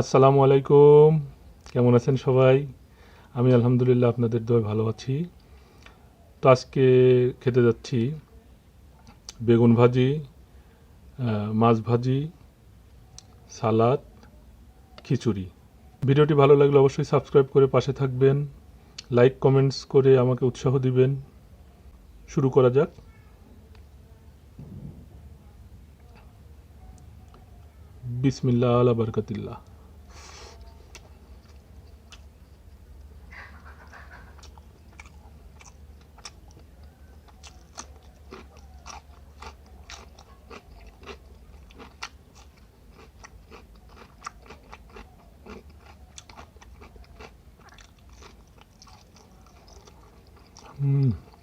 আসসালামু আলাইকুম। কেমন আছেন সবাই? আমি আলহামদুলিল্লাহ আপনাদের দয় ভালো আছি। তো আজকে খেতে যাচ্ছি বেগুন ভাজি মাছ ভাজি, সালাদ, খিচুড়ি। ভিডিওটি ভালো লাগলে অবশ্যই সাবস্ক্রাইব করে পাশে থাকবেন। লাইক, কমেন্টস করে আমাকে উৎসাহ দিবেন। শুরু করা যাক। বিসমিল্লা আলা বরকতিল্লাহ। Mm.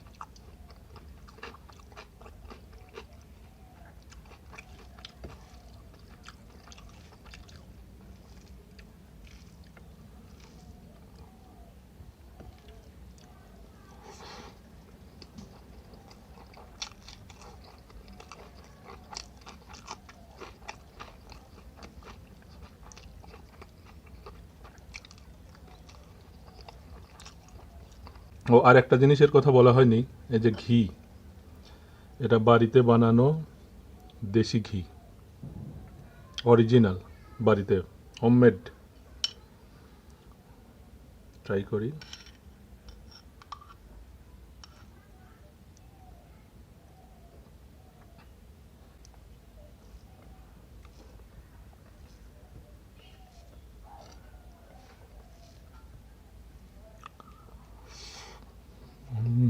ও আর একটা জিনিসের কথা বলা হয়নি, এই যে ঘি। এটা বাড়িতে বানানো দেশি ঘি। অরিজিনাল, বাড়িতে হোমমেড ট্রাই করি।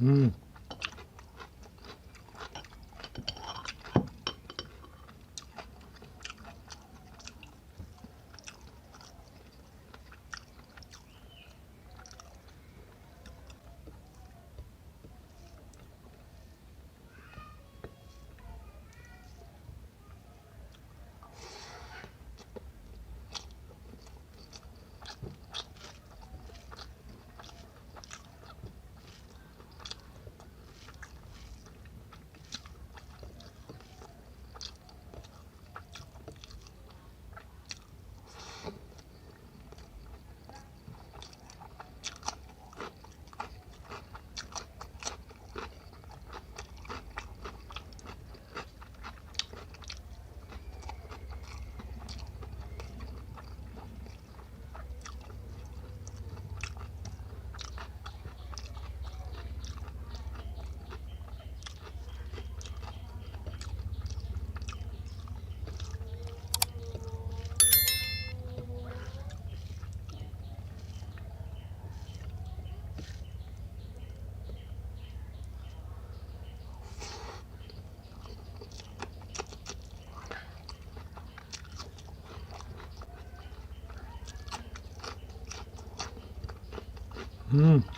Mm. 嗯。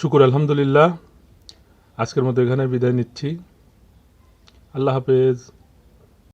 শুকুর আলহামদুলিল্লাহ। আজকের মতো এখানে বিদায় নিচ্ছি। আল্লাহ হাফেজ।